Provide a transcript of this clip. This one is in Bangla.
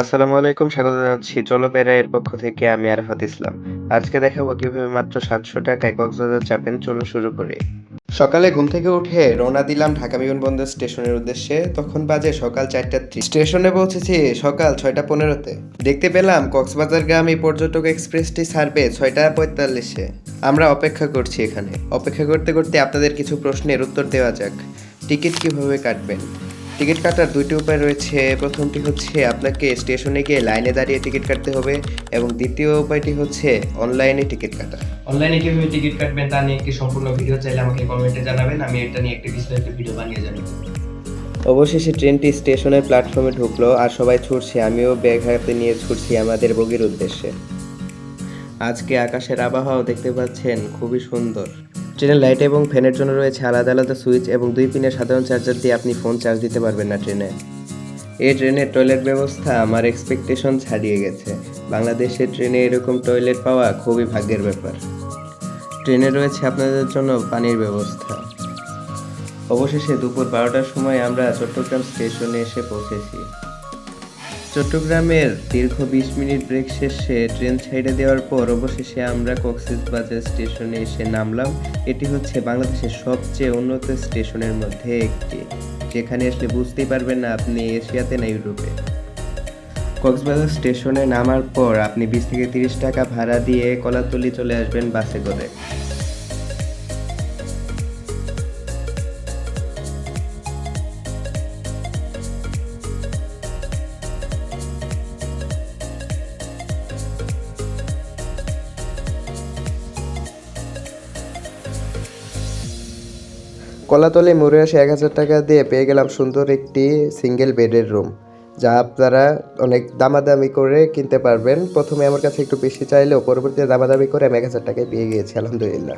আসসালামু আলাইকুম, স্বাগত জানাচ্ছি বেড়া এর পক্ষ থেকে আমি আরফাত ইসলাম। আজকে দেখাবো কীভাবে মাত্র সাতশো টাকায় কক্সবাজার চাপেন চলো শুরু করি। সকালে ঘুম থেকে উঠে রওনা দিলাম ঢাকা বিমানবন্দর স্টেশনের উদ্দেশ্যে। তখন বাজে সকাল চারটা ত্রিশ। স্টেশনে পৌঁছেছি সকাল ছয়টা পনেরোতে। দেখতে পেলাম কক্সবাজারগামী পর্যটক এক্সপ্রেসটি ছাড়বে ছয়টা পঁয়তাল্লিশে। আমরা অপেক্ষা করছি এখানে। অপেক্ষা করতে করতে আপনাদের কিছু প্রশ্নের উত্তর দেওয়া যাক। টিকিট কীভাবে কাটবেন? টিকিট কাটার দুইটি উপায় রয়েছে। প্রথমটি হচ্ছে আপনাকে স্টেশনে গিয়ে লাইনে দাঁড়িয়ে টিকিট কাটতে হবে এবং দ্বিতীয় উপায়টি হচ্ছে অনলাইনে টিকিট কাটা। অনলাইনে কীভাবে টিকিট কাটবেন তা নিয়ে একটি সম্পূর্ণ ভিডিও চাইলে আমাকে কমেন্টে জানাবেন আমি এটা নিয়ে একটি বিস্তারিত ভিডিও বানিয়ে জানাব অবশেষে ট্রেনটি স্টেশনের প্ল্যাটফর্মে ঢুকলো আর সবাই ছুটছে আমিও ব্যাগ হাতে নিয়ে ছুটছি আমাদের বগির উদ্দেশ্যে। আজকে আকাশের আবহাওয়াও দেখতে পাচ্ছেন খুবই সুন্দর। ট্রেনের লাইট এবং ফ্যানের জন্য রয়েছে আলাদা আলাদা সুইচ এবং দুই পিনের সাধারণ চার্জার দিয়ে আপনি ফোন চার্জ দিতে পারবেন না ট্রেনে। এই ট্রেনের টয়লেট ব্যবস্থা আমার এক্সপেকটেশন ছাড়িয়ে গেছে। বাংলাদেশের ট্রেনে এরকম টয়লেট পাওয়া খুবই ভাগ্যের ব্যাপার। ট্রেনে রয়েছে আপনাদের জন্য পানির ব্যবস্থা। অবশেষে দুপুর বারোটার সময় আমরা চট্টগ্রাম স্টেশনে এসে পৌঁছেছি। চট্টগ্রামের দীর্ঘ বিশ মিনিট ব্রেক শেষে ট্রেন ছেড়ে দেওয়ার পর অবশেষে আমরা কক্সবাজার স্টেশনে এসে নামলাম। এটি হচ্ছে বাংলাদেশের সবচেয়ে উন্নত স্টেশনের মধ্যে একটি। যেখানে আসলে বুঝতেই পারবেন না আপনি এশিয়াতে না ইউরোপে। কক্সবাজার স্টেশনে নামার পর আপনি বিশ থেকে তিরিশ টাকা ভাড়া দিয়ে কলাতলি চলে আসবেন বাসে করে। কলাতলে মোড়ে আসে এক হাজার টাকা দিয়ে পেয়ে গেলাম সুন্দর একটি সিঙ্গেল বেডের রুম যা আপনারা অনেক দামাদামি করে কিনতে পারবেন। প্রথমে আমার কাছে একটু বেশি চাইলেও পরবর্তীতে দামাদামি করে আমি এক হাজার টাকায় পেয়ে গিয়েছি, আলহামদুলিল্লাহ।